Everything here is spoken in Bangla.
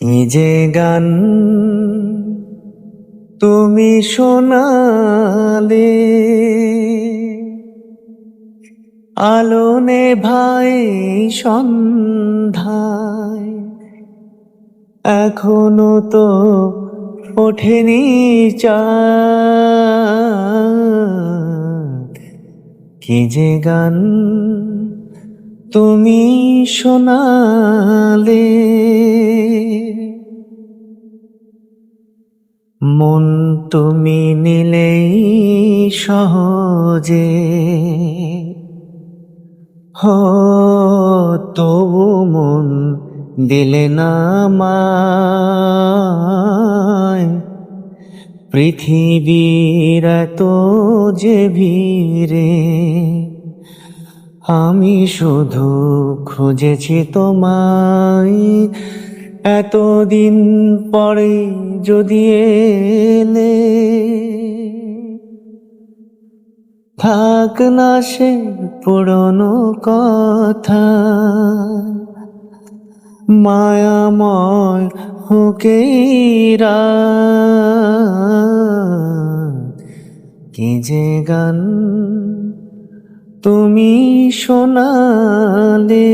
কি যে গান তুমি শোনালে? আলোনে ভাই সন্ধ্যায়, এখনও তো ওঠেনি চাঁদ। কি যে গান তুমি শোনালে। মন তুমি নিলেই সহজে। হ, তবু মন দিলে না আমায় পৃথিবীর তো যে ভিড়ে আমি শুধু খুঁজেছি তোমায়। এতদিন পরে যদি এলে থাক না সে পুরনো কথা। মায়াময় হুকেরা কি যে গান তুমি শোনালে